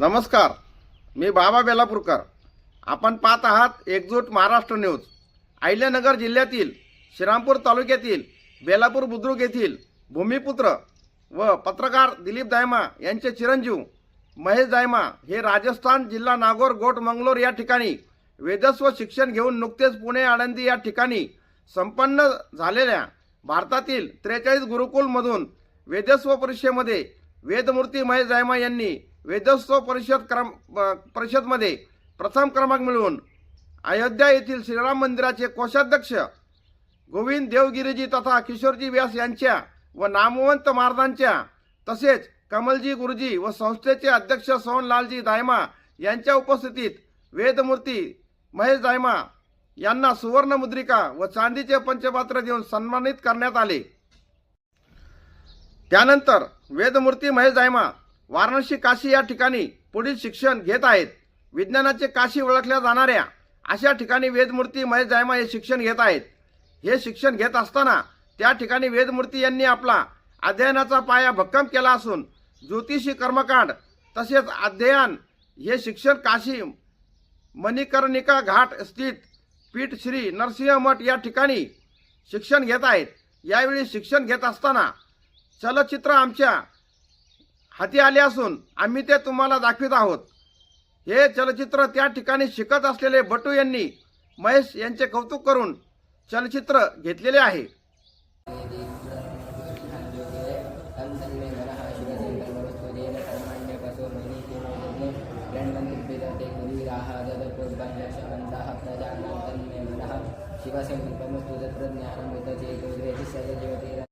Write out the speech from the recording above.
नमस्कार मी बाबा बेलापूरकर. आपण पाहत आहात एकजूट महाराष्ट्र न्यूज. अहिल्यानगर जिल्ह्यातील श्रीरामपूर तालुक्यातील बेलापूर बुद्रुक येथील भूमिपुत्र व पत्रकार दिलीप दायमा यांचे चिरंजीव महेश दायमा हे राजस्थान जिल्हा नागोर गोट मंगलोर या ठिकाणी वेदस्व शिक्षण घेऊन नुकतेच पुणे आळंदी या ठिकाणी संपन्न झालेल्या भारतातील त्रेचाळीस गुरुकुलमधून वेदस्व परीक्षेमध्ये वेदमूर्ती महेश जायमा यांनी वेदोत्सव परिषद क्रम परिषदमध्ये प्रथम क्रमांक मिळवून अयोध्या येथील श्रीराम मंदिराचे कोषाध्यक्ष गोविंद देवगिरीजी तथा किशोरजी व्यास यांच्या व नामवंत महाराजांच्या तसेच कमलजी गुरुजी व संस्थेचे अध्यक्ष सोहनलालजी दायमा यांच्या उपस्थितीत वेदमूर्ती महेश दायमा यांना सुवर्णमुद्रिका व चांदीचे पंचपात्र देऊन सन्मानित करण्यात आले. त्यानंतर वेदमूर्ती महेश दायमा वाराणसी काशी या ठिकाणी पुढील शिक्षण घेत आहेत. विज्ञानाचे काशी ओळखल्या जाणाऱ्या अशा ठिकाणी वेदमूर्ती महेश जायमा हे शिक्षण घेत आहेत. हे शिक्षण घेत असताना त्या ठिकाणी वेदमूर्ती यांनी आपला अध्ययनाचा पाया भक्कम केला असून ज्योतिषी कर्मकांड तसेच अध्ययन हे शिक्षण काशी मणिकर्णिका घाट स्थित पीठ श्री नरसिंह मठ या ठिकाणी शिक्षण घेत आहेत. यावेळी शिक्षण घेत असताना चलचित्र आमच्या हाती आले असून आम्ही ते तुम्हाला दाखवित आहोत. हे चलचित्र त्या ठिकाणी शिकत असलेले बटू यांनी महेश यांचे कौतुक करून चलचित्र घेतलेले आहे. शिवसंकल्पमस्तु तत्र ज्ञानमृतचेतो सर्वजीवते